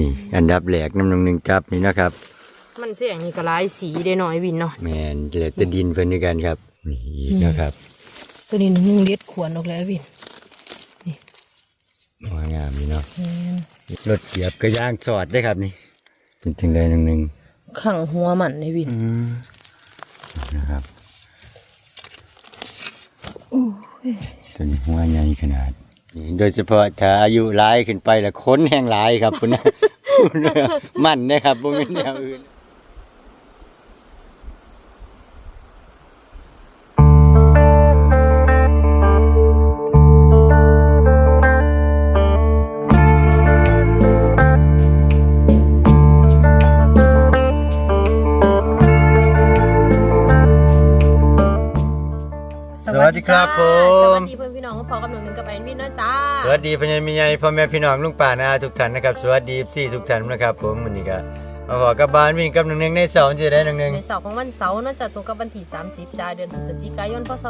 นี่ อันดับแรกน้ำหนึ่งหนึ่งจับนี่นะครับ มันเสียงนี่ก็หลายสีได้หน่อยวินเนาะแมนเหลือแต่ดินเพิ่นด้วยกันครับนี่อีกนะครับตัวนี้หนึ่งเด็ดขวนออกแล้ววินงามงามนี่เนาะแม่นรถเหยียบก็ย่างสอดได้ครับนี่เป็นถึงได้หนึ่งหนึ่งขังหัวมันในวิน นะครับตัวนี้หัวใหญ่ขนาดนี่ โดยเฉพาะถ้าอายุหลายขึ้นไปแล้วขนแห้งหลายครับคุณนะคุณนะมันนะครับบ่แม่นแนวอื่นสวัสดีครับผสมวัสดีเพื่อนพี่น้ องก็พอกับหนึ่งหนึ่งกับแอนวินเนาะจ้า สวัสดีพญามิใหญ่พ่อแม่พี่น้องลุงป่านาทุกท่านนะครับสวัสดีสี่ทุกท่านนะครับผมวันนี้ก็มาขอกับบ้านวิ่งกับหนึ่งหนึ่งในเสาร์จะได้หนึ่งหนึ่งในเสาร์ของวันเสาร์เน่าจะตรงกับวันที่30จ้าเดือนพฤศจิกายนพศ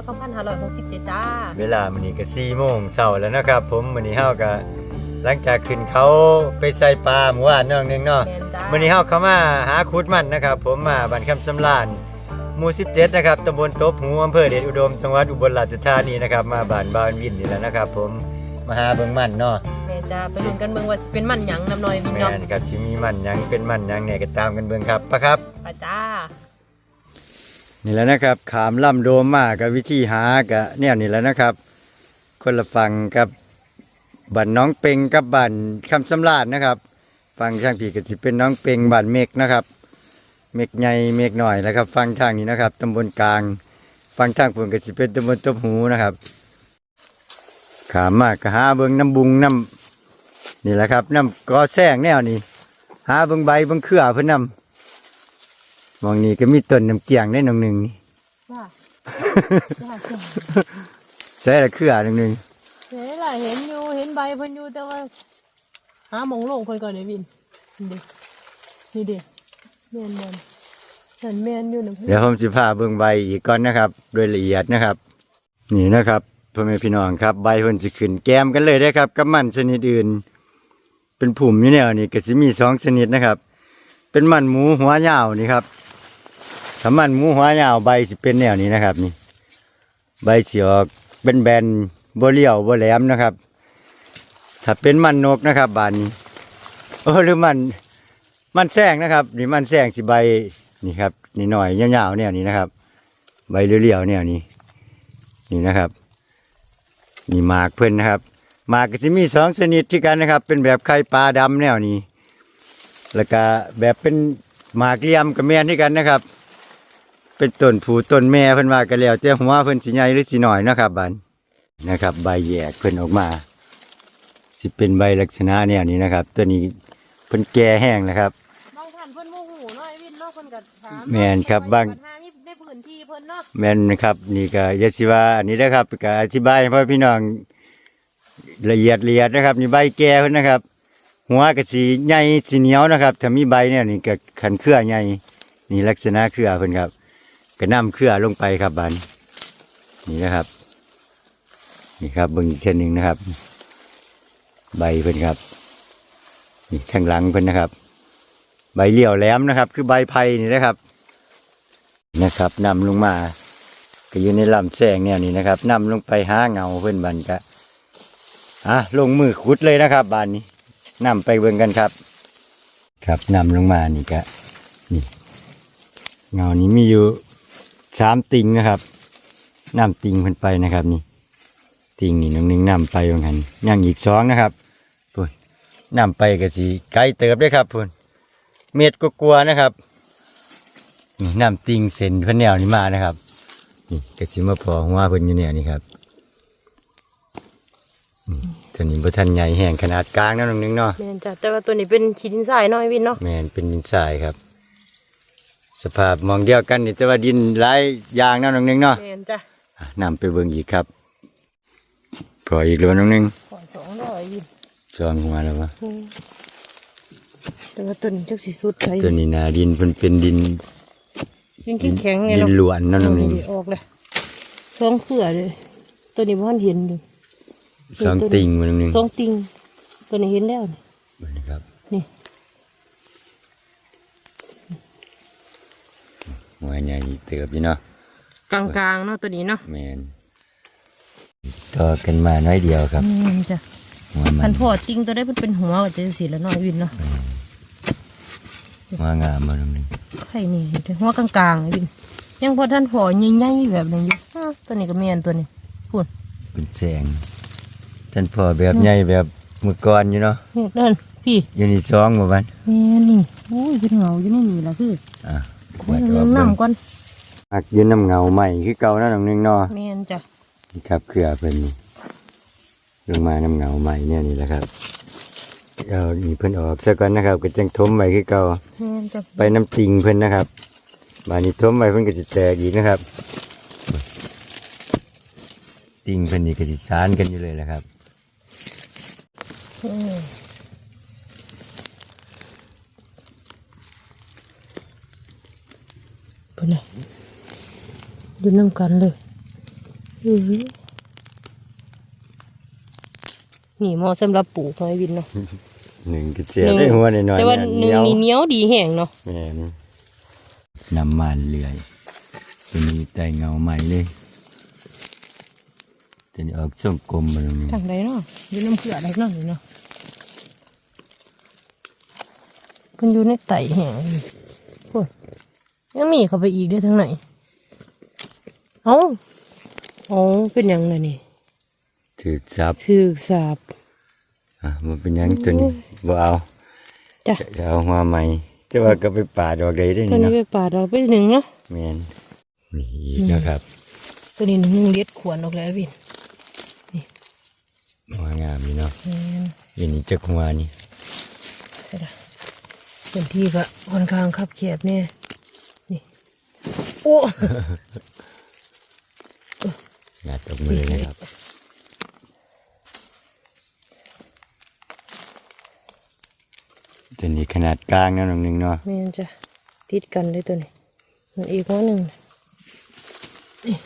2567จ้า เวลามันนี้ก็สี่โมงเช้าแล้วนะครับ ผมวันนี้เฮาก็หลังจากขึ้นเขาไปใส่ปลาหมู่บ้านน้องหนึ่งเนาะแมนจ้าวันนี้เฮาเข้ามาหาคุดมันนะครับ ผมมาบ้านคำสำลานห มู่17นะครับตำบลตบหูอำเภอเดชอุดม จังหวัดอุบลราชธานีนะครับมาบ้านบ้านวินนี่แหละนะครับ ผมมาหาเบิ่งมันเนาะแมนจ้าไปลุ้นกันเบิ่งว่าสิเป็นมันหยังนำหน่อยวินแม่เนาะนครับสิมีมันหยังเป็นมันหยังเนี่ยก็ตามกันเบิ่งครับปะครับ ไปจ้า นี่แหล้วนะครับขามล่ำโดมมากับวิธีหากะเนี่ยนี่แหล้วนะครับ คนละฝั่งกับบันน้องเปงกับบันคำสำลาดนะครับฝั่งทางผีก็สิเป็นน้องเปงบันเมกนะครับ เมกใหญ่เมกหน่อยแล้วครับฝั่งทางนี้นะครับตำบลกลางฝั่งทางฝนก็สิเป็นตำบลตบหูนะครับขามมากก็หาเบิงน้ำบุงน้ำนี่แหละครับน้ำกอแซงแนวนี้หาเบิงใบเบิงเครือเพื่นนำมองนี้ก็มีต้นน้ำเกียงได้หนึ่งหนึ่งนี่จ้าจ้าใช่ละเครือหนึ่งหนึ่งเห็นล่ะเห็นอยู่เห็นใบเพิ่นอยู่แต่ว่าหาหมองลงเพิ่นก่อนเด้วินนี่เด้นี่เด้ แม่นแม่นแม่นอยู่นะเดี๋ยวผมจะพาเบิ่งใบอีกก่อนนะครับ โดยละเอียดนะครับ นี่นะครับพ่อแม่พี่น้องครับ ใบเพิ่นสิขึ้นแก้มกันเลยได้ครับกับมันชนิดอื่น เป็นผุ่มอยู่แนวนี่ก็สิมีสองชนิดนะครับ เป็นมันหมูหัวยาวนี่ครับถ้ามันหมูหัวยาวใบสิเป็นแนวนี้นะครับ นี่ ใบสิออกเป็นแบนบ่เลี้ยวบ่แหลมนะครับ ถ้าเป็นมันนกนะครับบานนี้โอ้หรือมัน มันแซงนะครับ นี่มันแซงสิใบนี่ครับนี่หน่อยยาวๆเนี่ยนี่นะครับ ใบเรียวๆเนี่ยนี่นี่นะครับ นี่หมากเพิ่อนนะครับหมากก็จะมีสองชนิดที่กันนะครับ เป็นแบบไข่ปลาดำแนวนี้ แล้วก็แบบเป็นหมากเลี่ยมกับแม่นที่กันนะครับ เป็นต้นผูต้นแม่เพิ่นว่ากันแล้วแต่หัวเพิ่นสิใหญ่หรือสิหน่อยนะครับบันนะครับ ใบแยกเพิ่นออกมา สิเป็นใบลักษณะเนี่ยนี้นะครับ ตัวนี้ พิ่นแก่แห้งนะครับ บางท่านเพิ่นโมโหเนาะไอ้วินเนาะเพิ่นก็ถามแม่นครับบาง ปัญหานี่ในพื้นที่เพิ่นเนาะแม่นนะครับ นี่ก็ยศว่าอันนี้นะครับก็อธิบายให้พ่อพี่น้องละเอียดละเอียดนะครับนี่ใบแก่เพิ่นนะครับ หัวก็สีใหญ่สีเหนียวนะครับถ้ามีใบเนี่ยนี่ก็ขันเครือใหญ่นี่ลักษณะเครือเพิ่นครับก็นํเครือลงไปครับบันนี่นะครับ นี่ครับเบิ่งอีกเช่นหนึ่งนะครับ ใบเพิ่นครับ นี่ทางหลังเพิ่นนะครับ ใบเลี่ยวแหลมนะครับ คือใบไผ่นี่นะครับ นะครับนำลงมา ก็อยู่ในลำแสงเนี่ยนี่นะครับนำลงไปหาเงาเพื่อนบันก็อะลงมือขุดเลยนะครับบานนี้นำไปเบิ่งกันครับ ครับนำลงมานี่ก็นี่เงานี้มีอยู่สามติงนะครับนำติงเพิ่นไปนะครับ นี่ติงนี่น้องหนึงนำไปว่างั้นยังอีกสองนะครับ นำไปก็สิไกลเติบด้วยครับพุ่นเม็ดก็กลัวาๆนะครับนี่น้ำติงเส้นเพิ่นแนวนี้มานะครับนี่กระสิมาพอหัวเพิ่นอยู่เนี่ยนี่ครับนี่ตัวนี้บ่ทันใหญ่แห้งขนาดกลางเนาะน้องหนึงเนาะแม่นจ้ะแต่ว่าตัวนี้เป็นขี้ดินทรายเนาะไอ้วินเนาะแม่นเป็นดินทรายครับ สภาพมองเดียวกันนี่แต่ว่าดินหลายอย่างเนาะน้องหนึงเนาะแม่นจ้ะอะนำไปเบิ่งอีกครับพออีกแล้วน้องหนึงขอสองร้อยวิน จองมาแล้ววะแต่ว่าต้นจักสีสุดใช่ตัวนี้นาดินมันเป็นดินดินแข็งไงดินหลวนนั่นนี่ออกเลยสองเขื่อเลยตัวนี้พ่อนเห็นอยู่สองติ่งมันนึงสองติ่งตัวนี้เห็นแล้วนี่ครับนี่หัวใหญ่เติบอยู่เนาะกลางๆเนาะตัวนี้เนาะแมนต่อกันมาน้อยเดียวครับจ้ะ หัวมัพันนพ่อจริงตัวได้มันเป็นหัวก็จะสีละน้อยวินเนาะหัวงามมาตรงนี้ไข่นี่เห็นแต่หัวกลางๆไอ้วินยังพอท่านพ่อใหญ่ๆแบบนั้นอยู่อ้าวตัวนี้ก็แม่นตัวนี้พูดเป็นแสงท่านพ่อแบบใหญ่แบบเมื่อก่อนอยู่เนาะนี่เดินพี่อยู่นี่สองหมู่บ้านแม่นี่อุ้ยเป็นเหงาอยู่ในนี่ล่ะคืออะขโอ้วยดอเรื่ออกงเบิ่งน้ำก่อนมักยืนน้ำเงาใหม่คือเก่านั่นองนึงเนาะแม่นจ้ะ นี่ครับเครือเพิ่นนี่ ลงมาน้ำเงาใหม่เนี่ยนี่แหละครับเอานี่เพิ่นออกซะก่อนนะครับ ก็จังทมไว้คือเก่าแม่นจ้ะไปน้ำติงเพิ่นนะครับบานนี้ทมไว้เพิ่นก็สิแตกอีกนะครับ ติงเพิ่นนี่ก็สิสานกันอยู่เลยแหละครับอืมเป็นไงดูน้ำกันเลยอื้อหือ นี่เหมาะสำหรับปลูกน้อยวินเนาะหนึ่งก็เสียได้หัวหน่อยๆแต่ว่าเนี่ยหนึ่งเหนียวนี่เหนี้ยวดีแห้งเนาะแม่นน้ำมันเลื่อยตัวนี้แต่เงาใหม่เลยตัวนี้ออกช่วงกลมมาตรงนี้ทางใดเนาะอยู่น้ำเกลืออะไรเนาะนี่เนาะมันอยู่ในไตแห้งนี่โอ้ยยังมีเข้าไปอีกเด้อทางไหนเอ้าเอ๋อเป็นหยังไงนี่ ถือซับสืกสาบอะมันเป็นหยังตัวนี้บ่เอาจ้ะจะเอาหัวใหม่แต่ว่าก็ไปปาดออกได้ได้ตัวนี่นี้เนาะไปปาดเราไปหนึ่งเนาะแม่นนี่อีกนะครับ ตัวนี้หนึ่งเล็ดขวนออกแล้ววินหัวงามนี่เนาะแม่นอันนี้จักหัวนี่ใช่ละพื้นที่ก็ค่อนข้างคับแคบเนี่ยนี่โอ้งัดออกมาเลยนะครับ ตัวนี้ขนาดกลางนะน้องหนึงเนาะแม่นจ้ะติดกันเลยตัวนี้ มันอีกหัวหนึ่งนี่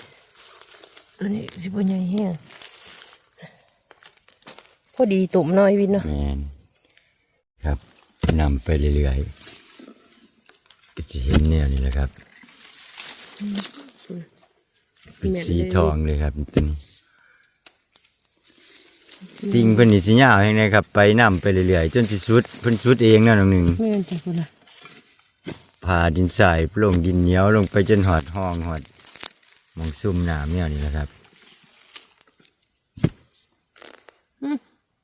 ตัวนี้สิบใหญ่แห้งพอดีตุ่มน้อยวินเนาะแมนครับนำไปเรื่อยๆก็จะเห็นแนวนี้แหละครับเป็นสีทองเลยครับตัวนี้ ติงเพิ่นนี่สิยาวแห่งใดครับ ไปนำไปเรื่อยๆจนสิสุดเพิ่นสุดเองนะน้องหนึ่งแม่นจ้ะคุณนะผ่าดินทรายลงดินเหนียวลงไปจนหอดห้องหอดหมองซุ่มน้ำเนี่ยนี่แหละครับ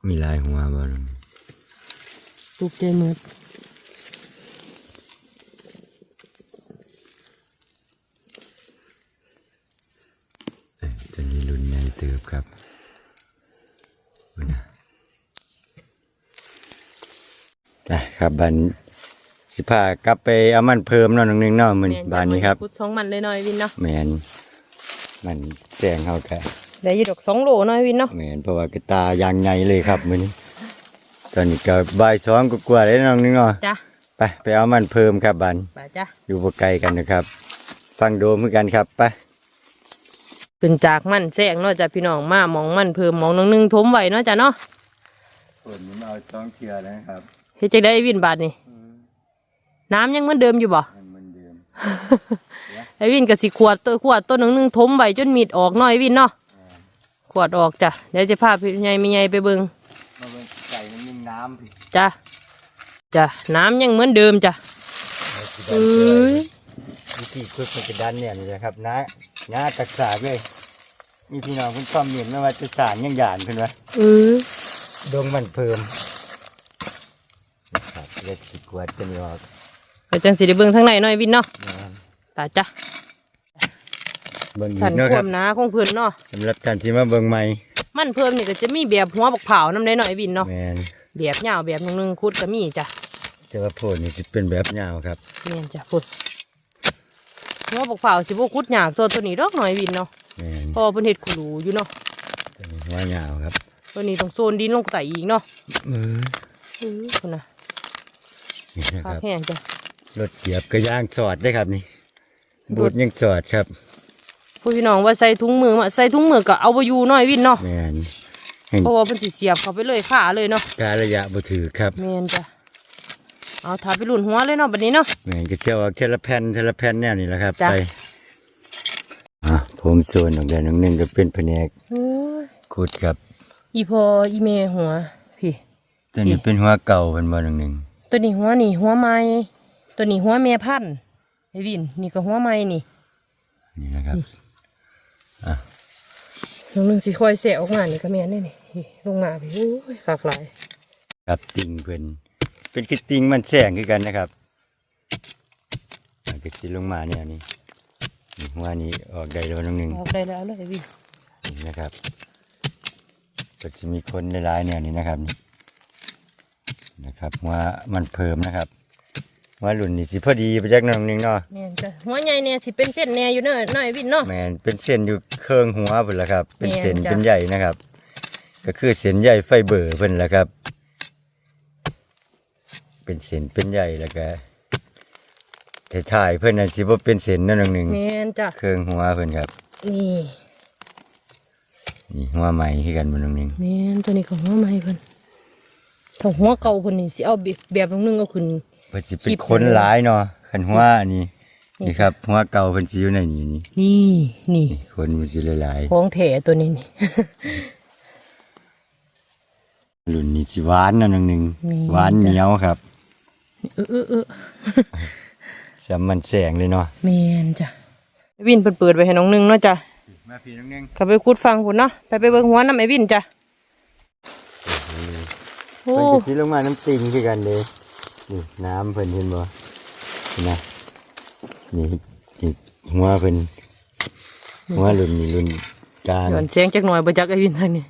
มีลายหัวบ่ลุงตุกใจหมืดเอ้ยตัวนี้รุ่นใหญ่เติบครับดูนะได้ ครับบันสิพากลับไปเอามันเพิ่มเนาะน้องหนึงเนาะมื้อนี้บานนี้ครับพุดสองมันเลยน้อยวินเนาะแมนมันแจงเฮากะได้อยี่ดอกสองโลน้อยวินเนาะแมนเพราะว่ากระตายางใหญ่เลยครับมื้อนี้ตอนนี้ก็บ่ายสองกว่าๆแล้วน้องหนึงเนาะจ้ะไปไปเอามันเพิ่มครับบันไปจ้ะอยู่บ่ไกลกันนะครับฟังโดมเหมือนกันครับไปขึ้นจากมันแซงเนาะจ้ะพี่น้องมาหมองมันเพิ่มหมองหนึงหนึงทมไว้เนาะจ้ะเนาะฝนมันเอาสองเทื่อแล้วครับเฮ็ดจังได้วินบาทนี่น้ำยังเหมือนเดิมอยู่บ่มันเหมือนเดิม ไอ้วินก็สิขวดตัวขวดตัวหนึงหนึงทมไว้จนมีดออกหน่อยวินเนาะขวดออกจ้ะเดี๋ยวจะพาพี่ใหญ่มีใหญ่ไปเบิ่งมาเบิ่งไก่มันมีน้ำพี่จ้ะจ้ะน้ำยังเหมือนเดิมจ้ะเอ้ยวิธีคุยมันจะดันเนี่ยนี่นะครับนะนะตักสากเลยมีพี่น้องเพิ่นความเห็นไม่ว่าจะสารยังหยานเพิ่นว่าเออดงมันเพิ่มนะครับ เล็กสิกวดกันออกก็จังสิได้เบิ่งทางในหน่อยวินเนาะนะครับตาจ้ะเบิ่งอีสักนเนาะคครัวาบมหนาของเพิ่นเนาะสำหรับการที่มาเบิ่งใหม่มันเพิ่มนี่ก็จะมีแบบหัวบักเผาน้ำได้หน่อยวินเนาะแมนแบบยาวแบบหนึงหนึงคุดก็มีจ้ะแต่ว่าโพดนี่สิเป็นแบบยาวครับเมียนจ้ะพุ่นหัวบักเผาสิบ่คุดยากตัวตัวนี้ดอกหน่อยวินเนาะแมนเพอเพิ่นเฮ็ดขลูอยู่เนาะตัวนี้หัวยาวครับตัวนี้ต้องโซนดินลงใต้อีกเนาะ เออเออพุ่นน่ะ นี่นะพัคกรับแห้งจ้ะ รถเกียบก็ย่างสอดได้ครับนี่บูดยังสอดครับผู้พี่น้องว่าใส่ถุงมือมาใส่ถุงมือก็เอาบ่อยู่หน่อยวินเนาะแมนเพราะว่าเพิ่นสิเสียบเข้าไปเลยขาเลยเนาะการระยะบ่ถือครับแม่นจ้ะเอาถาไปลุ่นหัวเลยเนาะบัดนี้เนาะ แม่นก็เชื่อว่าเทละแผ่นเทละแผ่นแนวนี้แหละครับจ้ะ ไปอะผมส่วนของเดือนหนึ่งก็เป็นแผนกโอ้ยขุดครับอีพออีเมหัวพี่ตัวนี้เป็นหัวเก่าเป็นบ่หนึ่งหนึ่ง ตัวนี้หัวนี่หัวไม้ตัวนี้หัวแม่พันธุ์ไอ้วินนี่ก็หัวไม้นี่นี่นะครับน้องหนึงสิค่อยแสะออกมานี่ก็แม่นนี่นี่นี่ลงมาพี่โอ้ยขากหลายครับติงเพิ่นเป็นคือติงมันแสงคือกันนะครับมันก็สิลงมาเนี่ยนี่นี่หัวนี้ออกได้แล้วหนึ่งหนึ่งออกได้แล้วเลยไอ้วินนี่นะครับก็จะมีคนหลายๆเนี่ยนี่นะครับนี่ นะครับว่ามันเพิ่มนะครับ ว่ารุ่นนี้สิพอดีไปจากหน้องหนึงเนาะแม่นจ้ะหัวใหญ่เนี่ยสิเป็นเส้นแน่อยู่เนาะน้อยวินเนาะ แมนเป็นเส้นอยู่เครื่องหัวเพิ่นละครับ เป็นเส้นแม่นจ้ะ เป็นใหญ่นะครับ ก็คือเส้นใหญ่ไฟเบอร์เพิ่นละครับ เป็นเส้นเป็นใหญ่แล้วก็ถ่ายๆเพิ่นน่ะสิบ่เป็นเส้นนั่นหนึ่งแม่นจ้ะเครื่องหัวเพิ่นครับนี่นี่หัวใหม่คือกันมันหนึ่งแม่นตัวนี้ก็หัวไม้เพิ่น ถ้าหัวเก่าเพิ่นนี่สิเอาแบบแบบน้องหนึงเอาขึ้นเพิ่นสิเป็คลินปคนหลายเนาะคันหัวอันนี้นี่ครับหัวเก่าเพิ่นสิอยู่ในนี้นี่นี่นี่นี่คนมันสิหลายของแถตัวนี้นี่ๆรุ่นนี้สิหวานนั่นหนึ่งมีหวานเหนียวครับเออเออเออสำมันแสงเลยเนาะแม่นจ้ะวินเปิดเปิดไว้ให้น้องหนึงเนาะจ้ะมาพี่น้องนึงก็ไปคุดฟังพุ่นเนาะไปไปเบิ่งหัวน้ำไอ้วินจ้ะ โอ้เพิ่นก็สิลงมาน้ำติงคือกันเลยนี่น้ำเพิ่นเห็นบ่เห็นนะนี่นี่หัวเพิ่นหัวรุ่นนี้รุ่นกลางย้อนเสียงจักหน่อยบ่จักไอ้วินทางนี้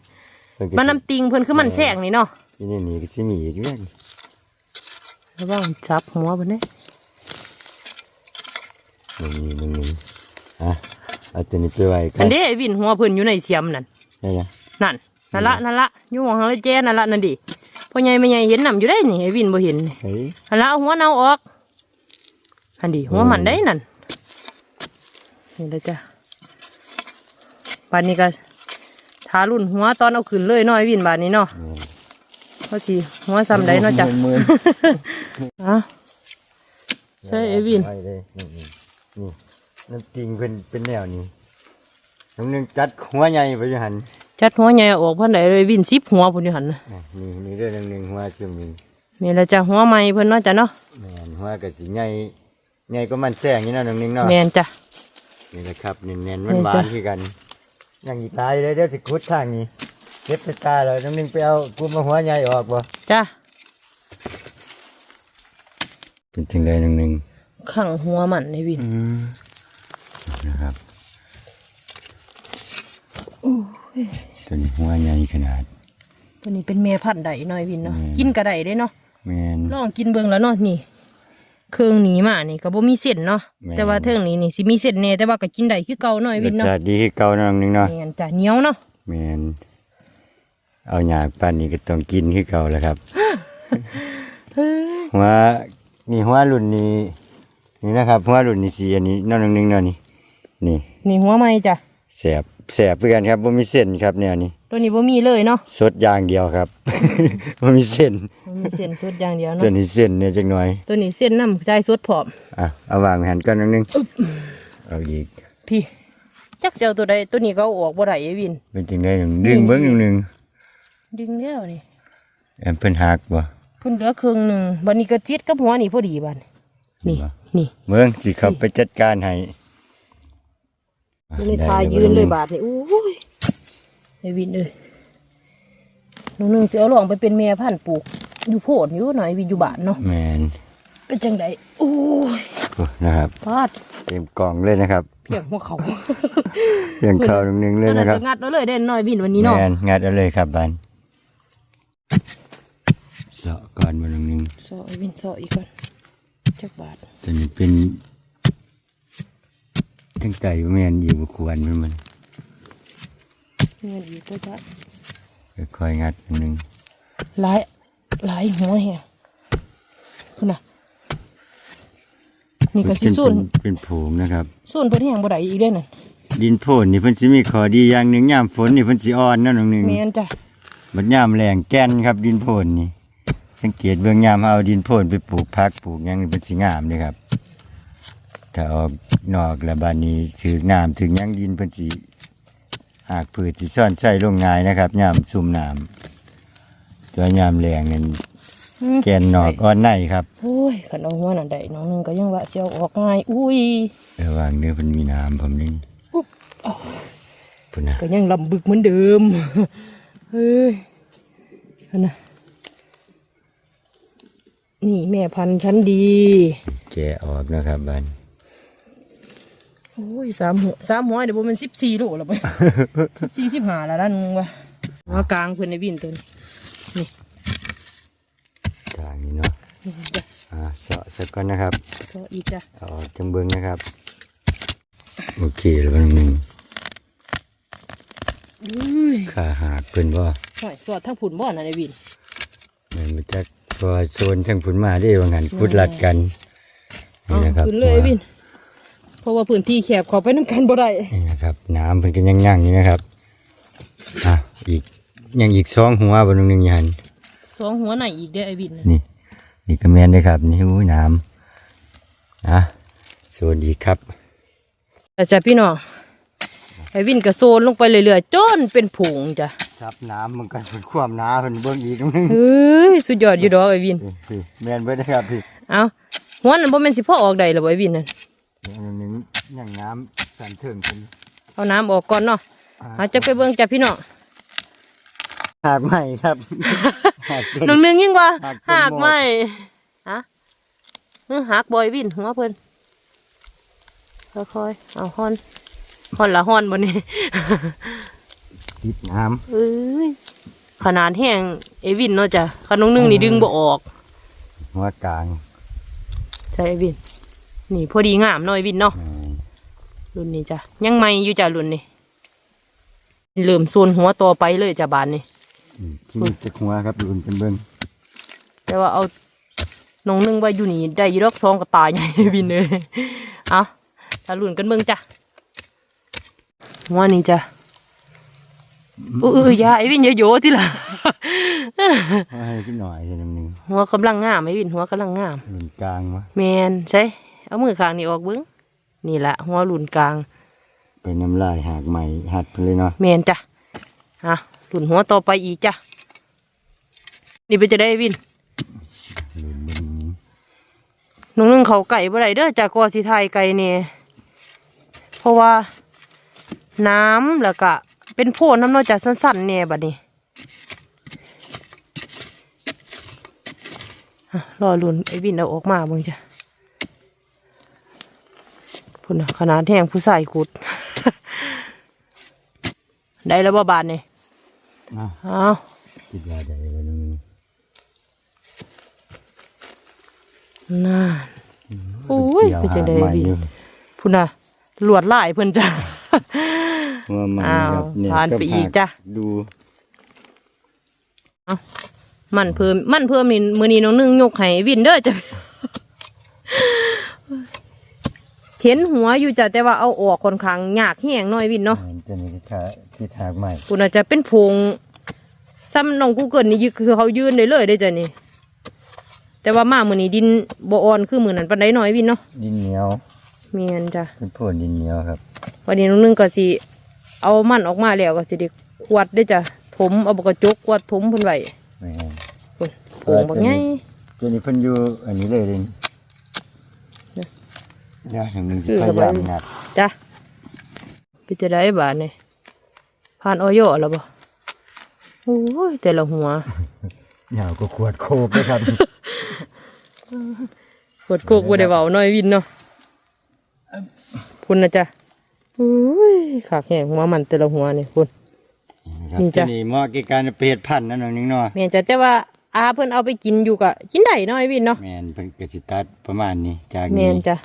เพิ่นก็มันสิน้ำติงเพิ่นคือมันแสงนี่เนาะที่นี่นี่ก็สิมีอีกเรื่องระวังจับหัวเพิ่นเด้นี่นี่นี่นี่อะเอาตัวนี้ไปไว้กัอันนเด้ไอ้วินหัวเพิ่นอยู่ในเสียมนั่นได้ยังนั่นนั่นละนั่นละอยู่ของเขาเลยแจ้นั่นละนั่นดิ พ่อใหญ่แม่ใหญ่เห็นนำอยู่ได้นี่ไอ้วินบ่เห็นนี่เฮ้ยนั่นละเอาหัวเนาออกอันดิหัวมันได้นั่นนี่เลยจ้ะบานนี้ก็ทารุ่นหัวตอนเอาขึ้นเลยเนาะไอ้วินบานนี้เนาะเขาสิหัวซ้ำได้เนาะจ้ะมืออะใช่ไอ้วินไเลยนี่นี่นี่น้ำติงเพิ่นเป็นแนวนี้น้องนึงจัดหัวใหญ่ไปอยู่หัน จัดหัวใหญ่ออกเพิ่นได้เลยวินสิบหัวพุ่นอยู่หั่นน่ะอะนี่นี่เรื่องหนึ่งหัวซุ่มนี้นี่แหละจ้ะหัวใหม่เพิ่นเนาะจ้ะเนาะแม่นหัวก็สิใหญ่ใหญ่ก็มันแซงนี่เนาะน้องนึงเนาะแม่นจ้ะ นี่นะครับเน้นๆนี่มันหวาจ้ะนคือกันอย่างอีตายเลยเดี๋ยวสิคุดทางนี้เก็บไปตาแล้วน้องนึงไปเอากุมมาหัวใหญ่ออกบ่จ้ะเป็นจังไดน้องนึงขังหัวมันไอ้วินนะครับ ตัวนี้หัวใหญ่ขนาด ตัวนี้เป็นแม่พันธุ์ใดเนาะไอ้วินเนาะแม่นกินก็ได้เด้เนาะ แม่นลองกินเบิ่งแล้วเนาะนี่ เครื่องหนีมานี่ก็บ่มีเส้นเนาะ แม่น แต่ว่าเทิงนี้นี่สิมีเส้นแน่แต่ว่าก็กินได้คือเก่าเนาะไอ้รวิสนเนาะชาติดีคือเก่าน้องนึงเนาะแม่นจ้ะเหนียวเนาะ แม่นเอาหยาปานนี้ก็ต้องกินคือเก่าแหล้วครับ เฮ้ยหัวนี่หัวรุ่นนี้นี่นะครับหัวรุ่นนี้สีอันนี้น้องนึงนึงเนาะนี่นี่นี่หัวใหม่จ้ะแสบ แสบเพื่อกันครับบ่มีเส้นครับแนวนี้ ตัวนี้บ่มีเลยเนาะสดอย่างเดียวครับ บ่มีเส้น บ่มีเส้นสุดอย่างเดียวตัวเนาะนี้เส้นเนี่ยจังหน่อย ตัวนี้เส้นน้ำใจสุดผอมอะเอาวางหันก่อนนิดนึงเอาอีกพี่จักสิเจ้าตัวใดตัวนี้ก็เอาออกบ่ได้ไอ้วิน เป็นจังไดหนึ่งดึงเบิ้งหนึ่งหนึ่งดึงแล้วนี่แอมเพิ่นหักบ่เพิ่นเหลือครึ่งหนึงบัดนี้ก็จิตกับหัวนี่พอดีบัดนี่นี่เมืองสิเข้าไปจัดการให้ อยู่ในทายืนเลยบาดนี่อู้ยไอ้วินเอ้ยน้องหนึงสิเอาลองไปเป็นแม่พันธุ์ปลูกอยู่โพดอยู่หน่อยวินอยู่บ้านเนาะแมนเป็นจังไดโอ้ยโอ้นะครับพาดเต็มกล่องเลยนะครับ เพียงหัวเขาเพียงเข้าหนึ่งหนึ่งเลยอันนั้นะนครับก็งัดเอาเลยได้น้อยวินวันนี้แมเนาะนงัดเอาเลยครับบันเสาะก่อนมาหนึ่งหนึ่งซอไอ้วินซออีกก่อนจักบาทตัวนี้เป็น ตั้งใจว่าแมนอยู่บควรมันมันเงินอีกก็จะค่อยๆงัดหนึ่งหนึ่งหลายหลายหัวแฮงคุณน่ะ นี่ก็สิเป็นส่วนเป็นเป็นผงนะครับส่วนเพิ่นแฮงบ่ได้อีกเด้อนั่นดินโพนนี่เพิ่นสิมีข้อดีอย่างหนึ่งยามฝนนี่เพิ่นสิอ่อนเนั่นหนึ่งหนึ่งแม่นจ้ะบัดยามแรงแก่นครับ ดินโพนนี่ สังเกตเบื้องยามเอาดินโพ่นไปปลูกพักปลูกหยังนี่เป็นสีงามเลยครับถ้าออก นอกแล้วบานนี้ถือน้ำถึงหยังดินเป็นสีหากพืชที่ซ่อนใส่ลงง่ายนะครับยามซุ่มน้ำตัวยามแรงนั่นแกนนอกอ่อนในครับโอ้ยขันเอาหัวนั่นได้น้องหนึงก็ยังว่าเสียวออกง่าย อุ้ยระหว่างเนื้อมันมีน้ำผมนี่ปุ่นนะก็ยังลำบึกเหมือนเดิมเฮ้ยอันนะนี่แม่พันธุ์ชั้นดี แกะออกนะครับบาน โอ้ยสามหัวสามหัวเดี๋ยวบ่แมันสิบสี่โลแล้วไปสี่สิบห้าแล้วนั่นวะหัวกลางเพื่อนในวินตัวนี้ทางนี้เนาะนี่จ้ะอ่าเสาะสักก่อนนะครับก็อีกจ้ะเอาออกจังเบิ้งนะครับ โอเคแล้วมันหนึ่งอุ้ยขาหากเป็นว่าหอยสอดทั้งผุนบ่อนะในวินมันมาจากตัวโซนช่างผุนมาได้ว่างั้นพุดลัดกันนี่เอานะครับ ขึ้นเลยวิน เพราะว่าพื้นที่แคบเขาไปน้ำกันบ่ได้นี่นะครับน้ำเป็นกันย่างๆนี่นะครับอะอีกยังอีกสองหัวบนหนึ่งยันสองหัวไหนอีกเด้อไอวินน่ะนี่นี่ก็แมนด้วยครับนี่หูน้ำนะโซนอีกครับแต่จ้ะพี่น้องไอวินก็โซนลงไปเรื่อยๆจนเป็นผงจ้ะครับน้ำมันกันเป็นความน้ำเป็นเบิ้งอีกนิดนึงเฮ้ยสุดยอดอยู่ดอกไอวินพี่พี่แมนเบิ้งนะครับพี่เอาหัวนั่นบ่แม่นสิพ่อออกได้หรอบ่ไอวินนั่น อันนึงยังน้ำสันเถิงเป็นเอาน้ำออกก่อนเนาะเอาจะไปเบิ่งจ้ะพี่น้องหากใหม่ครับหากต้นหนึ่งหนึ่งยิ่งกว่าหากต้นหากโมกไม่ฮะเออหักบ่ไอวินหัวเพิ่นค่อยๆเอาฮอนฮอนละฮอนบ่นี่ติดน้เอ้ยขนาดแห้งเอวินเนาะจ้ะขนมหนึ่งนี่ดึงบ่ออกำหัวกลางใช่เอวิน นี่พอดีงามเนาะเอวินเนาะอืมรุ่นนี้จ้ะยังไม่อยู่จ้ะรุ่นนี้เริ่มโซนหัวต่อไปเลยจ้ะบานนี่อืมที่มีจะหัวครับรุนกันเบิ้งแต่ว่าเอาน้องหนึ่งไว้อยู่นี่ได้อยีดอกซองก็ตายใหญ่เอวินเลยเอาถ้ารุ่นกันเบิ่งจ้ะหัวนี่จ้ะเอออยาเอวินอย่าโยที่ละให้พี่หน่อยนิดนึงหัวกำลังงามเอวินหัวกำลังงามรุนกลางวะแมนใช่ เอามือข้างนี้ออกเบิ้งนี่แหละหัวหลุนกลาง เป็นน้ำลายหากใหม่หัดไปเลยเนาะแมนจ้ะอะหลุนหัวต่อไปอีกจ้ะนี่เป็นจะได้วินรุนเป็นน้องนึงเขาไก่บ่ได้เด้อจากกอสิไทยไก่เนี่ยเพราะว่าน้ำแล้วก็เป็นโพนน้ำเนอกจากสั้นๆเนี่ยบัดนี้อะรอหลุนไอ้วินเอาออกมาเบิ่งจ้ะ พุ่นน่ะขนาดแห้งผู้ใส่ขุด ได้แล้วบ่บาทนี่นะอ้าวคิดว่าได้วันนึงน่าโอ้ยเป็นจังได๋ใหม่พี่อยู่พุ่นน่ะลวดลายเพิ่นจ้ะหัวใหม่อ้าวครับเนี่ยผ่านไปอีกจ้ะดูมันเพิ่มมันเพิ่มมีมือนี้น้องนึงยกให้วินเด้อจ้ะ เห็นหัวอยู่จ้ะแต่ว่าเอาออกค่อนข้างยากแห้งหน่อยวินเนาะมันจะมีค่าที่หากใหม่คุณอาจจะเป็นผงซ้ำน้องกูเกิลนี่ยืคือเขายืนได้เลยได้อจ้ะนี่ แต่ว่ามามือนี้ดินบ่อ่อนคือมือนั้นปันไดหน่อยวินเนาะดินเหนียวเมียนจ้ะเป็นโพ่นดินเหนียวครับวันนี้น้องนึงก็สิเอามันออกมาแล้วก็สิได้ขวดได้อจ้ะถมเอาบกระจกขวดถมเพิ่นไว้แม่นพุ่นโป่งบักใหญ่ตัวนี้เพิ่นอยู่อันนี้เลยเลยเนี่ยเดี๋ ยวหนึ่งหนึ่งชื่อพเข้าไปยายามงัดจ้ะพี่จะได้บาทนี่ผ่านออยแล้วบ่โอ้ยแต่ละหัวยาวก็ขวดโคกเลยครับปวดโคกบ่ได้เว้าน้อยวินเนาะพุ่นนะจ้ะโอ้ยขากแห้งหัวมันแต่ละหัวนี่พุ่นครับนี่จ้ะตัวนี้เหมาะกับการไปเฮ็ดพันธุ์นั่นหน่อยหนึงเนาะแม่นจ้ะแต่ว่าอาเพิ่นเอาไปกินอยู่ก็กินได้น้อยวินเนาะแม่นเพิ่นก็สิตัดประมาณนี้จากแม่นี้นจ้ะ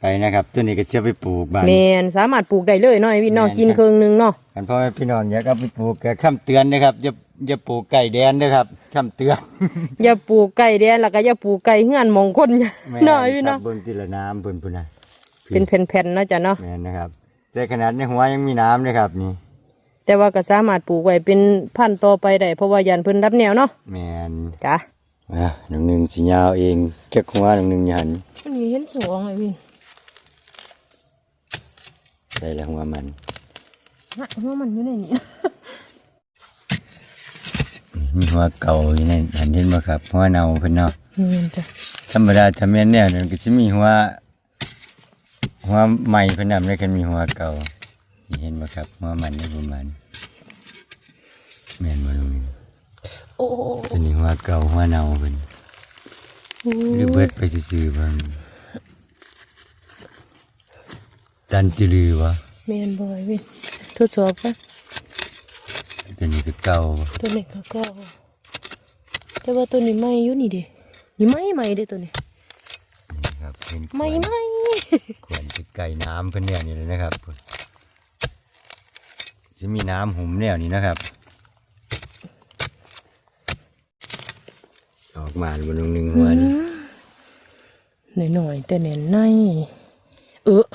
ไปนะครับตัวนี้ก็จะไปปลูกบ้าน แม่นสามารถปลูกได้เลยน้อยวินเนาะแม่นกินจ้ะครึ่งหนึงเนาะกันพ่อแม่พี่น้องอยากเอาไปปลูกก็คำเตือนนะครับอย่าอย่าปลูกไก่แดนนะครับคำเตือนอย่าปลูกไก่แดนแล้วก็อย่าปลูกไก่เฮือนหมองคนแม่น้อยวินครัเนาะบเบิ่งทีละน้ำเพิ่นพุ่นน่ะเป็นแผ่นๆเนาะจ้ะเนาะแม่นนะครับ แต่ขนาดในหัวยังมีน้ำเลยครับ นี่แต่ว่าก็สามารถปลูกไว้เป็นพันธุ์ต่อไปได้เพราะว่ายันเพิ่นรับแนวเนาะแม่นจ้ะอะหนึ่งหนึ่งสียาวเองแค่หัวหนึ่งหนึ่งอยัน อันนี้เห็นสองเลยวิ นได้แล้วหัวมันน่ะหัวมันอยู่ในนี้มีหัวเก่าอยู่ในหันเห็นบ่ครับหัวเน่าเพิ่นเนาะนี่มันจ้ะธรรมดาถ้าแม่นแนวนั้นก็สิมีหัวหัวใหม่เพิ่นนำแล้วกันมีหัวเก่านี่เห็นบ่ครับหัวมันนี่ประมาณแม่นบ่ลุงโอ้ตัวนี้หัวเก่าหัวเน่าเพิ่นหรือเบิดไปซื่อๆเพิ่น ตันจิลือวะแมนบอยวินทดสอบกันตัวนี้ก็เก่าตัวนี้ก็เก็แต่ว่าตัวนี้ไม่อยู่นี่เด้นี่ไม่ไม่เด้ตัวนี้นี่ครับเป็นไม่ไม่ขวานจะไก่น้ำเพิ่นแนวนี้เลยนะครับจะมีน้ำหุมแนวนี้นะครับ ออกมาบนหนึ่งหัวนี่หน่อยหน่อยๆแต่แน่นในเอออุ้ย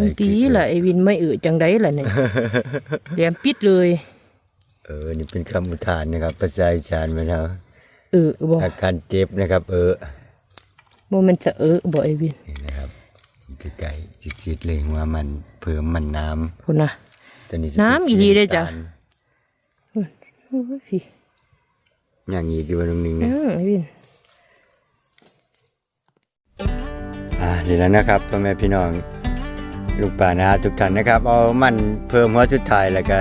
อะไรบางทีคือล่ะไอวินไม่เออจังไดล่ะเนี่ยแหลมปิดเลย เออ นี่เป็นคำอุทานนะครับภาษาอีสานมาแล้วเออบ่อาการเจ็บนะครับ เออบ่มันจะเออบ่ไอวินนี่นะครับนี่คือไก่จิตๆเลยหัวมันเพิ่มมันน้พุ่นนะำตัวนี้จะน้ำอีหลีเลยจ้ะโอ้ยพี่อย่างอีกดีกว่าตรงนึงเอนะอไอวินอ่านี่แล้วนะครับพ่อแม่พี่น้อง ลูกป่านะฮะทุกท่านนะครับ เอามันเพิ่มหัวสุดท้ายแล้วก็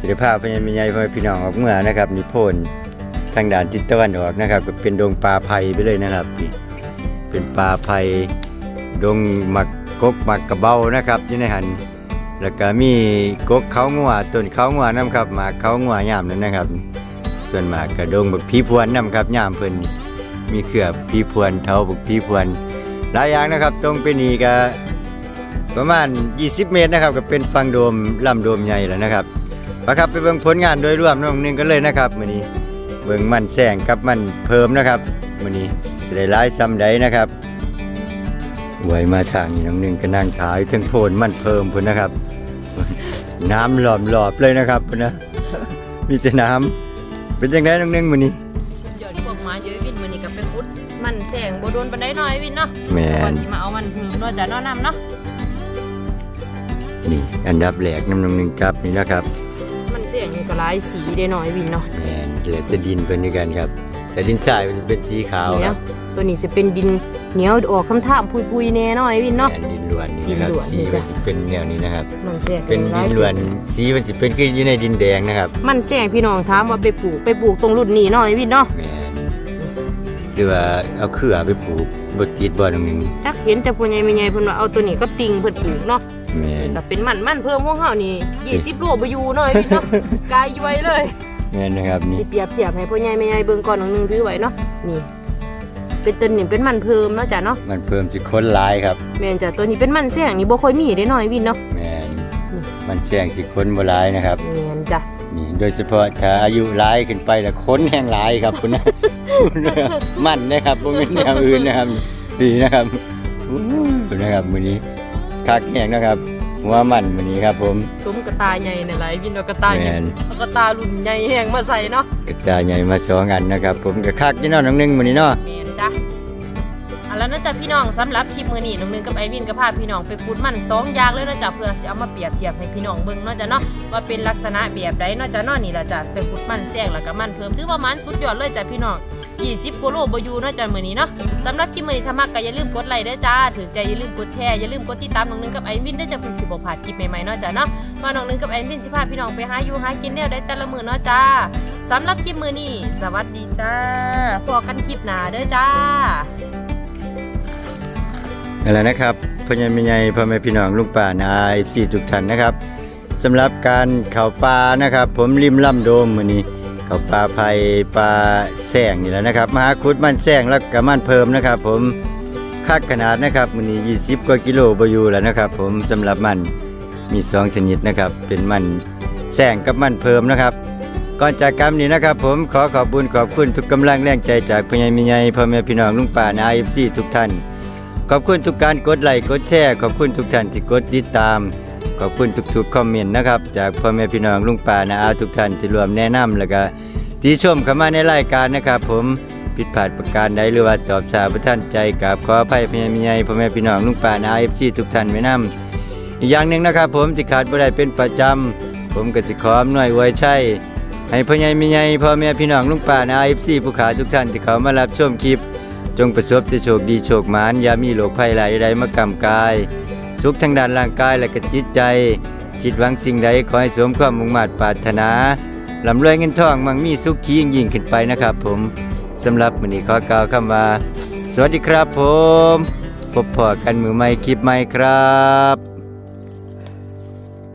ศิลปภาพพญามิญญาพ่อพี่น้องออกเมื่อนะครับนิโพนทางด่านทิศตะวันออกนะครับก็เป็นดงปลาไผ่ไปเลยนะครับ เป็นปลาไผ่ดงหมักกกหมักกระเบานะครับอยู่ในหันแล้วก็มีกกเขางัวต้นเขางัวน้ำครับหมากเขางัวยามนั้นนะครับ ส่วนมากก็ดงบักพีพวนน้ำครับยามเพิ่นมีเครือพีพวนเท่าบักพีพวนหลายอย่างนะครับตรงไปนี่ก็ ประมาณ 20 เมตรนะครับก็เป็นฟังโดมลำโดมใหญ่แล้วนะครับไปครับไปเบิ่งผลงานโดยรวมน้องหนึงกันเลยนะครับมื้อนี้เบิ่งมันแสงกับมันเพิ่มนะครับมื้อนี้สิได้หลายซ้ำใดนะครับไว้มาทางนี้น้องหนึงก็นั่งขายถึงโพนมันเพิ่มพุ่นนะครับ น้ำหลอมหลอบเลยนะครับพุ่นนะมีแต่น้ำเป็นจังไดน้องหนึงมื้อนี้ยอดพวกมาเยอะวินมื้อนี้ก็ไปขุดมันแสงบ่โดนปานใดน้อยวินเนาะแม่ก่อนนสิมาเอามันหืมเนาะจ้ะเนาะน้ำเนาะ นี่อันดับแรกน้ำน้องหนึงจับนี่นะครับ มันแสงนี่ก็หลายสีได้น้อยวินเนาะแม่นเหลือแต่ดินเพิ่นด้วยกันครับ แต่ดินทรายมันจะเป็นสีขาวเหนีคยรัวบตัวนี้จะเป็นดินเหนียวออกคำถามพุยๆแน่น้อยวินเนาะแม่นดินล้วนนี่นะครับดินล้วนสีนี่มันจ้ะจะเป็นแนวนี้นะครับ มันแสงเป็นดินล้วนสีมันจะเป็นขึ้นอยู่ในดินแดงนะครับ มันแสงพี่น้องถามว่าไปปลูกไปปลูกตรงรุ่นนี้น้อยวินเนาะแม่นคือว่าเอาเครือไปปลูกบดติดบ่อตรงนึงจักเห็นแต่ผู้ใหญ่แม่ใหญ่เพิ่นว่าเอาตัวนี้ก็ติงเพิ่นปลูกเนาะ แม่นก็เป็นมันมันเพิ่มพวกเฮานี่20โลบ่อยู่น้อยวินเนาะ กายย้วยเลย แม่นนะครับนี่สิเปรียบเทียบให้พ่อใหญ่แม่ใหญ่เบิ่งก่อนหนึงถือไว้เนาะนี่ เป็นต้นนี่เป็นมันเพิ่มเนาะจ้ะเนาะมันเพิ่มสิคนหลายครับ แม่นจ้ะตัวนี้เป็นมันแสงนี่บ่ค่อยมีได้น้อยวินเนาะ แม่นมันแสงสิคนบ่หลายนะครับแม่นจ้ะนี่โดยเฉพาะถ้าอายุหลายขึ้นไปแล้วคนแห้งหลายครับคุณนะ มันนะครับบ่แม่นแนวอื่นนะครับนี่นะครับคุณนะครับมื้อนี้ คักแห้งนะครับหัวมันมื้อนี้ครับผมสมกระตายใหญ่นี่หลายวินเอากระตายใหญ่แม่นเอากระตารุ่นใหญ่แฮงมาใส่เนาะกระตายใหญ่มาสองอันนะครับ ผมก็คักยี่เน้องน้องหนึงมื้อนี้เนาะแม่นจ้ะเอาแล้วนะจ๊ะพี่น้องสำหรับคลิปมื้อนี้น้องนึงกับไอวินก็พาพี่น้องไปขุดมันสองอย่างเลยเนาะจ้ะเพื่อสิเอามาเปรียบเทียบให้พี่น้องเบิ่งเนาะจ้ะเนาะว่าเป็นลักษณะแบบใดเนาะจ้ะเนาะนี่ล่ะจ้ะไปขุดมันแซงแล้วก็มันเพิ่มถือว่ามันสุดยอดเลยจ้ะพี่น้อง 20กิโลบ่อยู่เนาะจ้ะมื้อนี้เนาะสำหรับคลิปมื้อนี้ถ้ามักก็อย่าลืมกดไลค์เด้อจ้าถึงใจอย่าลืมกดแชร์อย่าลืมกดติดตามน้องนึงกับไอวินเด้อจ้ะเพื่อสิบ่พลาดคลิปใหม่ๆเนาะจ้ะเนาะว่าน้องนึงกับไอวินสิพาพี่น้องไปหาอยู่หากินแนวได้แต่ละมื้อเนาะจ้าสำหรับคลิปมื้อนี้สวัสดีจ้าพบกันคลิปหน้าเด้อจ้านั่นแหละนะครับพ่อใหญ่แม่ใหญ่พ่อแม่พี่น้องลุงป้านาสี่ทุกท่านนะครับสำหรับการเข้าป่านะครับ ผมริมลำโดมมือนี้ เข้าป่าไผ่ป่าแสงนี่แหละนะครับมาหาขุดมันแสงแล้วก็มันเพิ่มนะครับ ผมคักขนาดนะครับมื้อนี้20กว่ากิโลบอยู่แล้วนะครับ ผมสำหรับมันมีสองชนิดนะครับ เป็นมันแสงกับมันเพิ่มนะครับ ก่อนจากกรรมนี้นะครับ ผมขอขอบคุญขอบคุณทุกกำลังแรงใจจากพ่อใหญ่แม่ใหญ่พ่อแม่พี่น้องลุงป้านา FC ทุกท่าน ขอบคุณทุกการกดไลค์กดแชร์ขอบคุณทุกท่านที่กดติดตาม ขอบคุณทุกๆคอมเมนต์นะครับ จากพ่อแม่พี่น้องลุงป้านาอาทุกท่านที่รวมแนะนำแล้วก็ที่ชมเข้ามาในรายการนะครับ ผมผิดพลาดประการใดหรือว่าตอบสาประท่านใจกับขออภัยพญามิยพ่อแม่พี่น้องลุงป่านาเอฟซีทุกท่านไว้นํอีกอย่างหนึ่งนะครับ ผมที่ขาดบ่ได้เป็นประจำผมก็สิขออำนวยอวยชัยให้พ่อใหญ่มิยพ่อแม่พี่น้องลุงป่านาเอฟซีผู้ขาทุกท่านที่เขามารับชมคลิป จงประสบแต่โชคดีโชคหมานอย่ามีโรคภัยหลายใดมากำกาย สุขทางด้านร่างกายและก็จิตใจ คิดหวังสิ่งใดขอให้สมความมุ่งมั่นปรารถนาลำรวยเงินทองมั่งมีสุขยิ่งยิ่งขึ้นไปนะครับ ผมสำหรับวันนี้ขอกล่าวคำว่าสวัสดีครับผม พบพอกันมือใหม่คลิปใหม่ครับ